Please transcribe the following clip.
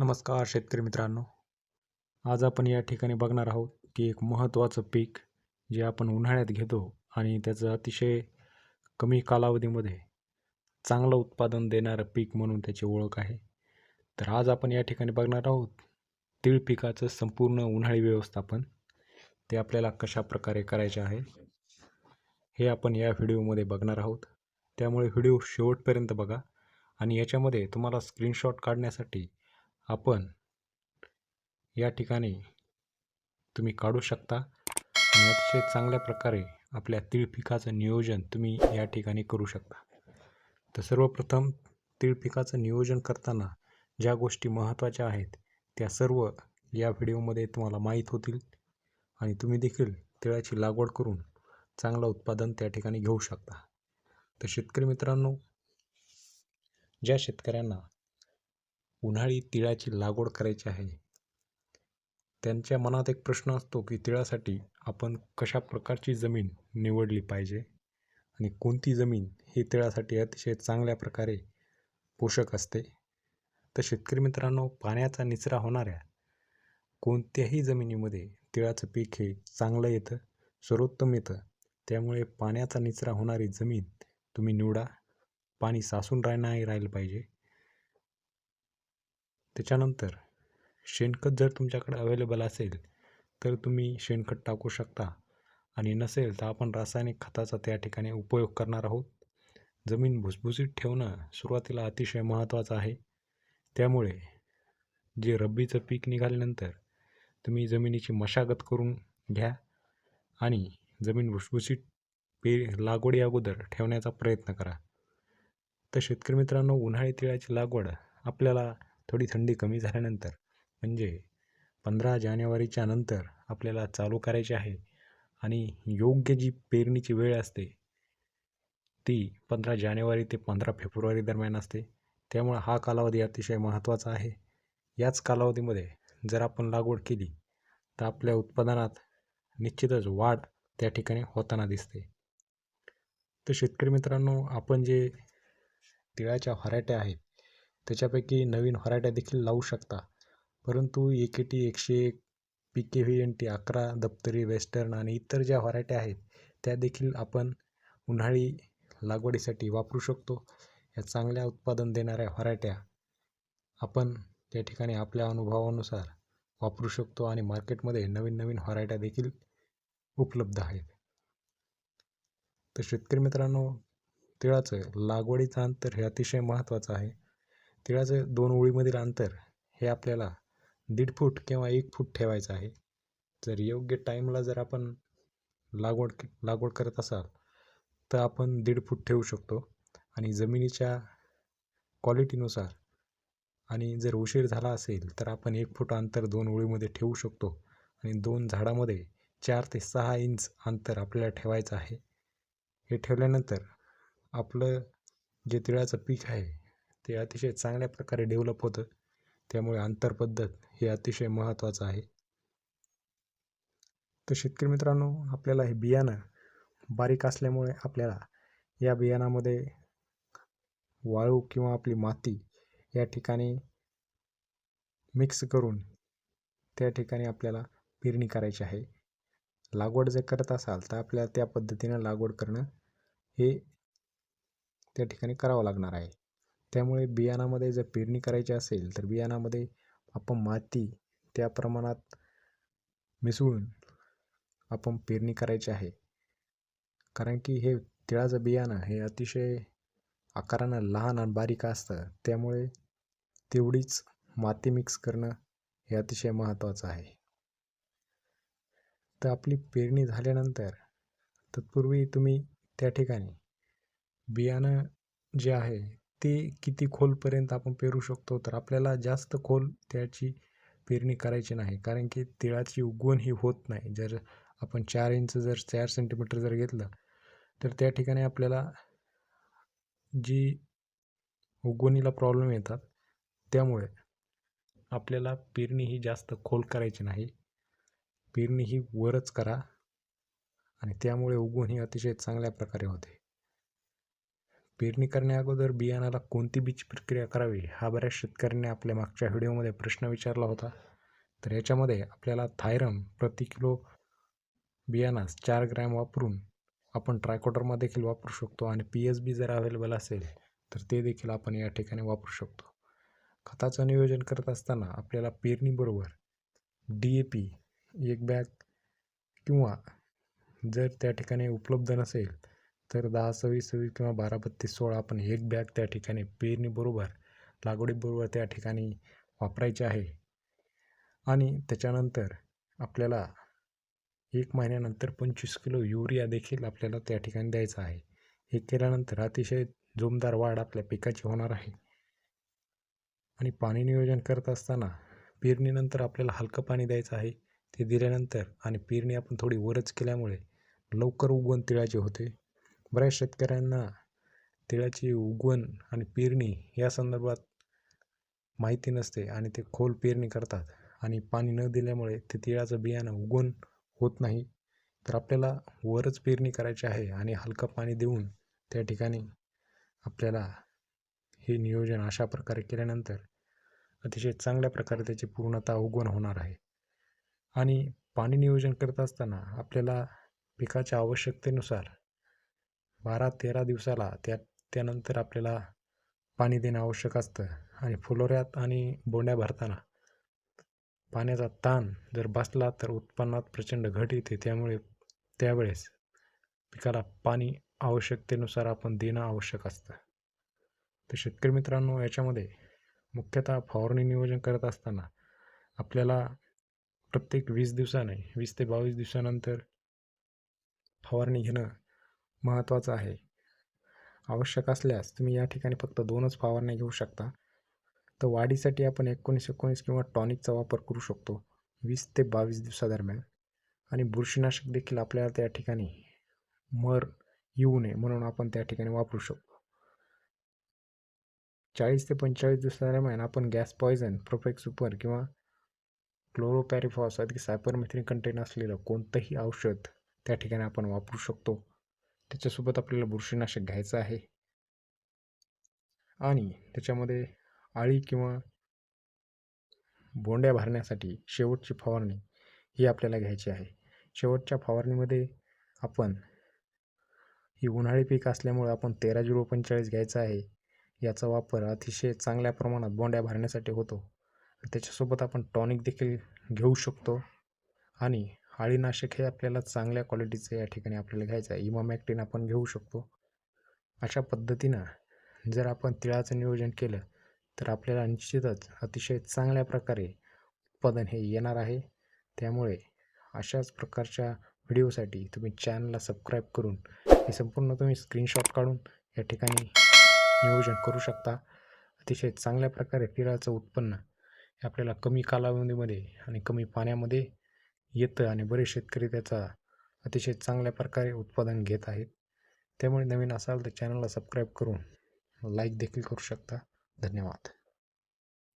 नमस्कार शेतकरी मित्रांनो. आज आपण या ठिकाणी बघणार आहोत की एक महत्त्वाचं पीक जे आपण उन्हाळ्यात घेतो आणि त्याचं अतिशय कमी कालावधीमध्ये चांगलं उत्पादन देणारं पीक म्हणून त्याची ओळख आहे. तर आज आपण या ठिकाणी बघणार आहोत तीळ पिकाचं संपूर्ण उन्हाळी व्यवस्थापन. ते आपल्याला कशा प्रकारे करायचे आहे हे आपण या व्हिडिओमध्ये बघणार आहोत. त्यामुळे व्हिडिओ शेवटपर्यंत बघा आणि याच्यामध्ये तुम्हाला स्क्रीनशॉट काढण्यासाठी आपण या ठिकाणी तुम्ही काढू शकता आणि अतिशय चांगल्या प्रकारे आपल्या तीळ पिकाचं नियोजन तुम्ही या ठिकाणी करू शकता. तर सर्वप्रथम तीळ पिकाचं नियोजन करताना ज्या गोष्टी महत्त्वाच्या आहेत त्या सर्व या व्हिडिओमध्ये तुम्हाला माहीत होतील आणि तुम्ही देखील तिळाची लागवड करून चांगलं उत्पादन त्या ठिकाणी घेऊ शकता. तर शेतकरी मित्रांनो ज्या शेतकऱ्यांना उन्हाळी तिळाची लागवड करायची आहे. त्यांच्या मनात एक प्रश्न असतो की तिळासाठी आपण कशा प्रकारची जमीन निवडली पाहिजे? आणि कोणती जमीन ही तिळासाठी अतिशय चांगल्या प्रकारे पोषक असते? तर शेतकरी मित्रांनो पाण्याचा निचरा होणाऱ्या कोणत्याही जमिनीमध्ये तिळाचं पीक हे चांगलं येतं सर्वोत्तम येतं. त्यामुळे पाण्याचा निचरा होणारी जमीन तुम्ही निवडा. पाणी साचून राह नाही राहिलं पाहिजे. त्याच्यानंतर शेणखत जर तुमच्याकडे अवेलेबल असेल तर तुम्ही शेणखत टाकू शकता. आणि नसेल तर आपण रासायनिक खताचा त्या ठिकाणी उपयोग करणार आहोत. जमीन भुसभुशीत ठेवणं सुरुवातीला अतिशय महत्त्वाचं आहे. त्यामुळे जे रब्बीचं पीक निघाल्यानंतर तुम्ही जमिनीची मशागत करून घ्या आणि जमीन भुसभुशीत पे लागवडी अगोदर ठेवण्याचा प्रयत्न करा. तर शेतकरी मित्रांनो उन्हाळी तिळाची लागवड आपल्याला थोडी थंडी कमी झाल्यानंतर म्हणजे पंधरा जानेवारीच्या नंतर आपल्याला चालू करायची आहे आणि योग्य जी पेरणीची वेळ असते ती पंधरा जानेवारी ते पंधरा फेब्रुवारी दरम्यान असते. त्यामुळं हा कालावधी अतिशय महत्त्वाचा आहे. याच कालावधीमध्ये जर आपण लागवड केली तर आपल्या उत्पादनात निश्चितच वाढ त्या ठिकाणी होताना दिसते. तर शेतकरी मित्रांनो आपण जे तिळाच्या व्हरायट्या आहेत त्याच्यापैकी नवीन व्हरायट्या देखील लावू शकता. परंतु ए के टी एकशे एक P K V N T अकरा दप्तरी वेस्टर्न आणि इतर ज्या व्हरायट्या आहेत त्या देखील आपण उन्हाळी लागवडीसाठी वापरू शकतो. या चांगल्या उत्पादन देणाऱ्या व्हरायट्या आपण त्या ठिकाणी आपल्या अनुभवानुसार वापरू शकतो आणि मार्केटमध्ये नवीन नवीन व्हरायट्या देखील उपलब्ध आहेत. तर शेतकरी मित्रांनो तिळाचं लागवडीचं अंतर हे अतिशय महत्त्वाचं आहे. तिळाचं दोन ओळीमधील अंतर हे आपल्याला दीड फूट किंवा एक फूट ठेवायचं आहे. जर योग्य टाईमला जर आपण लागवड लागवड करत असाल तर आपण दीड फूट ठेवू शकतो. आणि जमिनीच्या क्वालिटीनुसार आणि जर उशीर झाला असेल तर आपण एक फूट अंतर दोन ओळीमध्ये ठेवू शकतो. आणि दोन झाडामध्ये चार ते सहा इंच अंतर आपल्याला ठेवायचं आहे. हे ठेवल्यानंतर आपलं जे तिळाचं पीक आहे ते अतिशय चांगल्या प्रकारे डेव्हलप होतं. त्यामुळे आंतरपद्धत हे अतिशय महत्त्वाचं आहे. तर शेतकरी मित्रांनो आपल्याला हे बियाणं बारीक असल्यामुळे आपल्याला या बियाणामध्ये वाळू किंवा आपली माती या ठिकाणी मिक्स करून त्या ठिकाणी आपल्याला पेरणी करायची आहे. लागवड जर करत असाल तर आपल्याला त्या पद्धतीनं लागवड करणं हे त्या ठिकाणी करावं लागणार आहे. त्यामुळे बियाणामध्ये जर पेरणी करायची असेल तर बियाणामध्ये आपण माती त्या प्रमाणात मिसळून आपण पेरणी करायची आहे. कारण की हे तिळाचं बियाणं हे अतिशय आकारानं लहान आणि बारीक असतं त्यामुळे तेवढीच माती मिक्स करणं हे अतिशय महत्त्वाचं आहे. तर आपली पेरणी झाल्यानंतर तत्पूर्वी तुम्ही त्या ठिकाणी बियाणं जे आहे ते किती खोलपर्यंत आपण पेरू शकतो तर आपल्याला जास्त खोल त्याची पेरणी करायची नाही. कारण की तिळाची उगवण ही होत नाही. जर आपण चार इंच जर चार सेंटीमीटर जर घेतलं तर त्या ठिकाणी आपल्याला जी उगवणीला प्रॉब्लेम येतात त्यामुळे आपल्याला पेरणी ही जास्त खोल करायची नाही. पेरणी ही वरच करा आणि त्यामुळे उगवण ही अतिशय चांगल्या प्रकारे होते. पेरणी करण्याअगोदर बियाणाला कोणती बीज प्रक्रिया करावी हा बऱ्याच शेतकऱ्यांनी आपल्या मागच्या व्हिडिओमध्ये प्रश्न विचारला होता. तर याच्यामध्ये आपल्याला थायरम प्रति किलो बियाणास चार ग्रॅम वापरून आपण ट्रायकोटरमा देखील वापरू शकतो आणि पी एस बी जर अवेलेबल असेल तर ते देखील आपण या ठिकाणी वापरू शकतो. खताचं नियोजन करत असताना आपल्याला पेरणीबरोबर डी ए पी एक बॅग किंवा जर त्या ठिकाणी उपलब्ध नसेल तर दहा सव्वीस सव्वीस किंवा बारा बत्तीस सोळा आपण एक बॅग त्या ठिकाणी पेरणीबरोबर लागवडीबरोबर त्या ठिकाणी वापरायचे आहे. आणि त्याच्यानंतर आपल्याला एक महिन्यानंतर पंचवीस किलो युरिया देखील आपल्याला त्या ठिकाणी द्यायचा आहे. हे केल्यानंतर अतिशय जोमदार वाढ आपल्या पिकाची होणार आहे. आणि पाणी नियोजन करत असताना पेरणीनंतर आपल्याला हलकं पाणी द्यायचं आहे. ते दिल्यानंतर आणि पेरणी आपण थोडी वरच केल्यामुळे लवकर उगवण तिळाचे होते. बऱ्याच शेतकऱ्यांना तिळाची उगवण आणि पेरणी या संदर्भात माहिती नसते आणि ते खोल पेरणी करतात. आणि पाणी न दिल्यामुळे ते तिळाचं बियाणं उगवण होत नाही. तर आपल्याला वरच पेरणी करायची आहे आणि हलकं पाणी देऊन त्या ठिकाणी आपल्याला हे नियोजन अशा प्रकारे केल्यानंतर अतिशय चांगल्या प्रकारे त्याची पूर्णतः उगवण होणार आहे. आणि पाणी नियोजन करत असताना आपल्याला पिकाच्या आवश्यकतेनुसार बारा तेरा दिवसाला त्या त्यानंतर आपल्याला पाणी देणं आवश्यक असतं. आणि फुलोऱ्यात आणि बोंड्या भरताना पाण्याचा ताण जर बसला तर उत्पन्नात प्रचंड घट येते. त्यामुळे त्यावेळेस पिकाला पाणी आवश्यकतेनुसार आपण देणं आवश्यक असतं. तर शेतकरी मित्रांनो याच्यामध्ये मुख्यतः फवारणी नियोजन करत असताना आपल्याला प्रत्येक वीस दिवसाने वीस ते बावीस दिवसानंतर फवारणी घेणं महत्त्वाचं आहे. आवश्यक असल्यास तुम्ही या ठिकाणी फक्त दोनच फवारण्या घेऊ शकता. तर वाढीसाठी आपण एकोणीस एकोणीस किंवा टॉनिकचा वापर करू शकतो. वीस ते बावीस दिवसादरम्यान. आणि बुरशीनाशक देखील आपल्याला त्या ठिकाणी मर येऊ नये म्हणून आपण त्या ठिकाणी वापरू शकतो. चाळीस ते पंचेचाळीस दिवसादरम्यान आपण गॅस पॉयझन प्रोफेक्स सुपर किंवा क्लोरोपॅरिफॉस अधिक सायपरमेथ्रिन कंटेन असलेलं कोणतंही औषध त्या ठिकाणी आपण वापरू शकतो. त्याच्यासोबत आपल्याला बुरशीनाशक घ्यायचं आहे. आणि त्याच्यामध्ये आळी किंवा बोंड्या भरण्यासाठी शेवटची फवारणी ही आपल्याला घ्यायची आहे. शेवटच्या फवारणीमध्ये आपण ही उन्हाळी पीक असल्यामुळे आपण तेरा झिरो पंचेचाळीस घ्यायचा आहे. याचा वापर अतिशय चांगल्या प्रमाणात बोंड्या भरण्यासाठी होतो. त्याच्यासोबत आपण टॉनिक देखील घेऊ शकतो. आणि अळीनाशक हे आपल्याला चांगल्या क्वालिटीचं या ठिकाणी आपल्याला घ्यायचं आहे. इमामॅक्टिन आपण घेऊ शकतो. अशा पद्धतीनं जर आपण तिळाचं नियोजन केलं तर आपल्याला निश्चितच अतिशय चांगल्या प्रकारे उत्पादन हे येणार आहे. त्यामुळे अशाच प्रकारच्या व्हिडिओसाठी तुम्ही चॅनलला सबस्क्राईब करून हे संपूर्ण तुम्ही स्क्रीनशॉट काढून या ठिकाणी नियोजन करू शकता. अतिशय चांगल्या प्रकारे तिळाचं उत्पन्न हे आपल्याला कमी कालावधीमध्ये आणि कमी पाण्यामध्ये येतं आणि बरेच शेतकरी त्याचा अतिशय चांगल्या प्रकारे उत्पादन घेत आहेत. त्यामुळे नवीन असाल तर चॅनलला सबस्क्राईब करून लाईक देखील करू शकता. धन्यवाद.